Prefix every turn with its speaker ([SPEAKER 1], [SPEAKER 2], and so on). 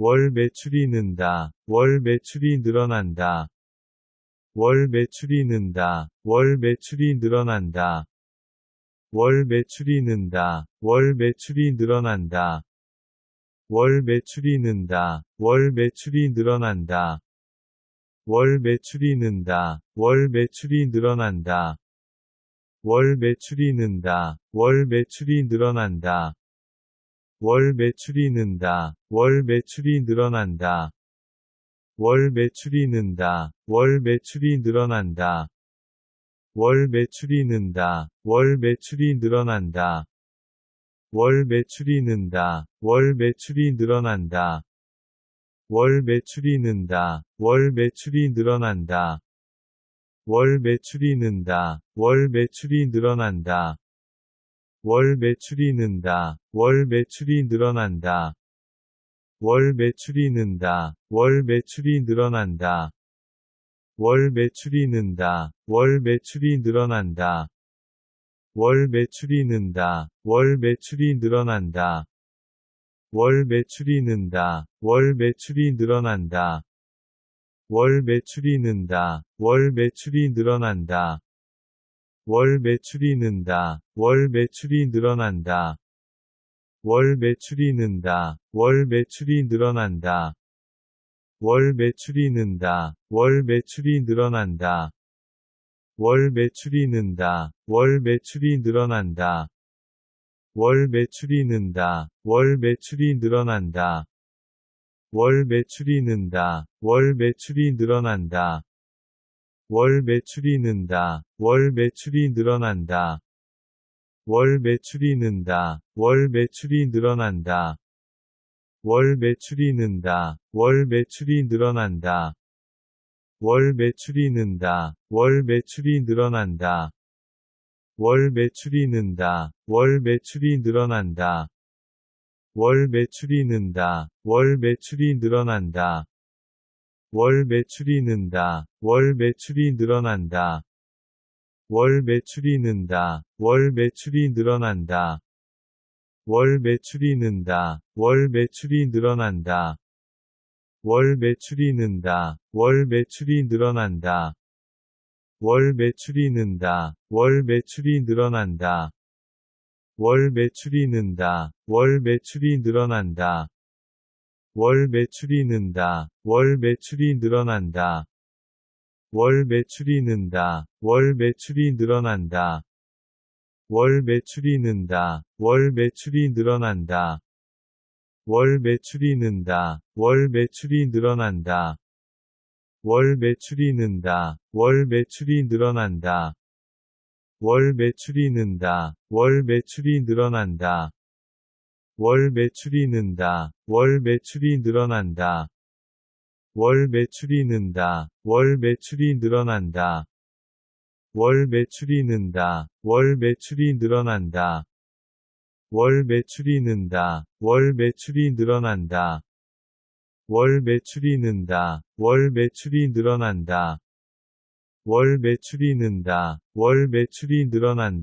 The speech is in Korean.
[SPEAKER 1] 월 매출이 는다, 월 매출이 늘어난다. 월 매출이 는다, 월 매출이 늘어난다. 월 매출이 는다, 월 매출이 늘어난다. 월 매출이 는다, 월 매출이 늘어난다. 월 매출이 는다, 월 매출이 늘어난다. 월 매출이 는다, 월 매출이 늘어난다. 월 매출이 는다, 월 매출이 늘어난다. 월 매출이 는다, 월 매출이 늘어난다. 월 매출이 는다, 월 매출이 늘어난다. 월 매출이 는다, 월 매출이 늘어난다. 월 매출이 는다, 월 매출이 늘어난다. 월 매출이 는다, 월 매출이 늘어난다. 월 매출이 는다, 월 매출이 늘어난다. 월 매출이 는다, 월 매출이 늘어난다. 월 매출이 는다, 월 매출이 늘어난다. 월 매출이 는다, 월 매출이 늘어난다. 월 매출이 는다, 월 매출이 늘어난다. 월 매출이 는다, 월 매출이 늘어난다. 월 매출이 는다, 월 매출이 늘어난다. 월 매출이 는다, 월 매출이 늘어난다. 월 매출이 는다, 월 매출이 늘어난다. 월 매출이 는다, 월 매출이 늘어난다. 월 매출이 는다, 월 매출이 늘어난다. 월 매출이 는다, 월 매출이 늘어난다. 월 매출이 는다, 월 매출이 늘어난다. 월 매출이 는다, 월 매출이 늘어난다. 월 매출이 는다, 월 매출이 늘어난다. 월 매출이 는다, 월 매출이 늘어난다. 월 매출이 는다, 월 매출이 늘어난다. 월 매출이 는다, 월 매출이 늘어난다. 월 매출이 는다, 월 매출이 늘어난다. 월 매출이 는다, 월 매출이 늘어난다. 월 매출이 는다, 월 매출이 늘어난다. 월 매출이 는다, 월 매출이 늘어난다. 월 매출이 는다, 월 매출이 늘어난다. 월 매출이 는다, 월 매출이 늘어난다. 월 매출이 는다, 월 매출이 늘어난다. 월 매출이 는다, 월 매출이 늘어난다. 월 매출이 는다, 월 매출이 늘어난다. 월 매출이 는다, 월 매출이 늘어난다. 월 매출이 는다, 월 매출이 늘어난다. 월 매출이 는다, 월 매출이 늘어난다. 월 매출이 는다, 월 매출이 늘어난다. 월 매출이 는다, 월 매출이 늘어난다. 월 매출이 는다, 월 매출이 늘어난다. 월 매출이 는다, 월 매출이 늘어난다. 월 매출이 는다, 월 매출이 늘어난다. 월 매출이 는다, 월 매출이 늘어난다.